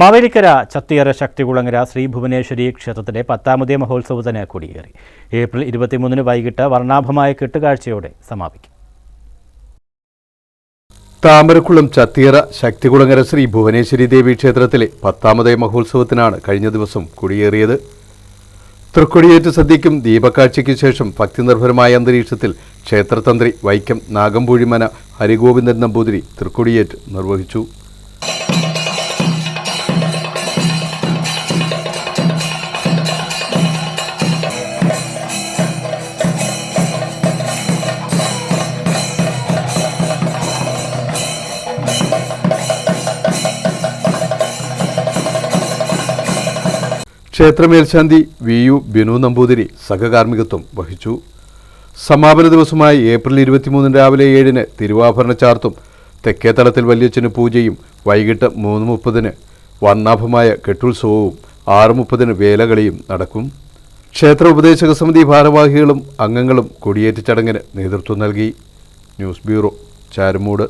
മാവേലിക്കര ചത്തിയറ ശക്തികുളങ്ങര ശ്രീ ഭുവനേശ്വരി ക്ഷേത്രത്തിലെ പത്താമതേ മഹോത്സവത്തിന് കൊടിയേറി. ഏപ്രിൽ ഇരുപത്തിമൂന്നിന് വൈകിട്ട് വർണാഭമായ കെട്ടുകാഴ്ചയോടെ സമാപിക്കും. താമരക്കുളം ചത്തിയറ ശക്തികുളങ്ങര ശ്രീ ഭുവനേശ്വരി ദേവി ക്ഷേത്രത്തിലെ പത്താമതേ മഹോത്സവത്തിനാണ് കഴിഞ്ഞ ദിവസം കൊടിയേറിയത്. തൃക്കൊടിയേറ്റ് സദ്യയ്ക്കും ദീപകാഴ്ചയ്ക്ക് ശേഷം ഭക്തിനിർഭരമായ അന്തരീക്ഷത്തിൽ ക്ഷേത്രതന്ത്രി വൈക്കം നാഗമ്പൂഴിമന ഹരിഗോവിന്ദൻ നമ്പൂതിരി തൃക്കൊടിയേറ്റ് നിർവഹിച്ചു. ക്ഷേത്രമേൽശാന്തി വി യു ബിനു നമ്പൂതിരി സഹകാർമ്മികത്വം വഹിച്ചു. സമാപന ദിവസമായ ഏപ്രിൽ ഇരുപത്തിമൂന്നിന് രാവിലെ ഏഴിന് തിരുവാഭരണ ചാർത്തും തെക്കേത്തളത്തിൽ വല്യച്ഛന് പൂജയും വൈകിട്ട് മൂന്ന് മുപ്പതിന് വർണാഭമായ കെട്ടുത്സവവും ആറ് മുപ്പതിന് വേലകളിയും നടക്കും. ക്ഷേത്ര ഉപദേശക സമിതി ഭാരവാഹികളും അംഗങ്ങളും കൊടിയേറ്റ ചടങ്ങിന് നേതൃത്വം നൽകി. News bureau Charummood.